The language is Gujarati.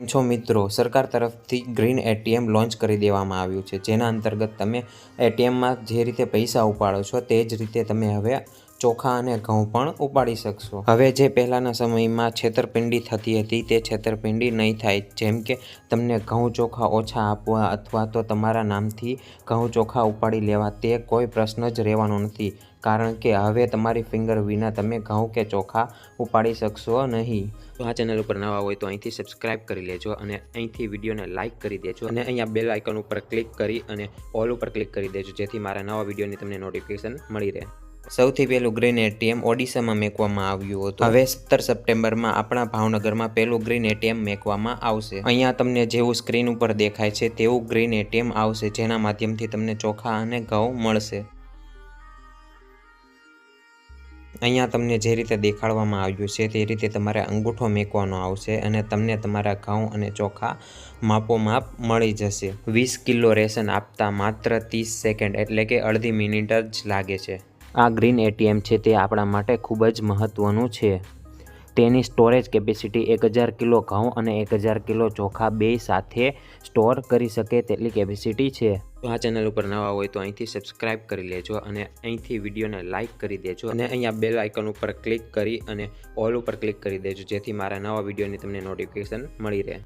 છો મિત્રો, સરકાર તરફથી ગ્રીન એટીએમ લોન્ચ કરી દેવામાં આવ્યું છે, જેના અંતર્ગત તમે એટીએમમાં જે રીતે પૈસા ઉપાડો છો તે જ રીતે તમે હવે ચોખા અને ઘઉં પણ ઉપાડી શકશો. હવે જે પહેલાંના સમયમાં છેતરપિંડી થતી હતી તે છેતરપિંડી નહીં થાય. જેમ કે તમને ઘઉં ચોખા ઓછા આપવા અથવા તો તમારા નામથી ઘઉં ચોખા ઉપાડી લેવા તે કોઈ પ્રશ્ન જ રહેવાનો નથી. કારણ કે હવે તમારી ફિંગર વિના તમે ઘઉં કે ચોખા ઉપાડી શકશો નહીં. આ ચેનલ ઉપર નવા હોય તો અહીંથી સબસ્ક્રાઇબ કરી લેજો અને અહીંથી વિડીયોને લાઇક કરી દેજો અને અહીંયા બેલ આઇકન ઉપર ક્લિક કરી અને ઓલ ઉપર ક્લિક કરી દેજો જેથી મારા નવા વિડીયોની તમને નોટિફિકેશન મળી રહે. સૌથી પહેલું ગ્રીન એટીએમ ઓડિશામાં મેકવામાં આવ્યું હતું. હવે સત્તર સપ્ટેમ્બરમાં આપણા ભાવનગરમાં પહેલું ગ્રીન એટીએમ મેકવામાં આવશે. અહીંયા તમને જેવું સ્ક્રીન ઉપર દેખાય છે, તેવું ગ્રીન એટીએમ આવશે, જેના માધ્યમથી તમને ચોખા અને ઘઉં મળશે. અહીંયા તમને જે રીતે દેખાડવામાં આવ્યું છે, તે રીતે તમારે અંગૂઠો મેકવાનો આવશે અને તમને તમારા ઘઉં અને ચોખા માપોમાપ મળી જશે. વીસ કિલો રેશન આપતા માત્ર ત્રીસ સેકન્ડ, એટલે કે અડધી મિનિટ જ લાગે છે. આ ગ્રીન એટીએમ છે તે આપણા માટે ખૂબ જ મહત્ત્વનું છે. તેની સ્ટોરેજ કેપેસિટી એક હજાર કિલો ઘઉં અને એક હજાર કિલો ચોખા બે સાથે સ્ટોર કરી શકે તેટલી કેપેસિટી છે. જો આ ચેનલ ઉપર નવા હોય તો અહીંથી સબસ્ક્રાઇબ કરી લેજો અને અહીંથી વિડીયોને લાઇક કરી દેજો અને અહીંયા બેલ આઇકન ઉપર ક્લિક કરી અને ઓલ ઉપર ક્લિક કરી દેજો જેથી મારા નવા વિડીયોની તમને નોટિફિકેશન મળી રહે.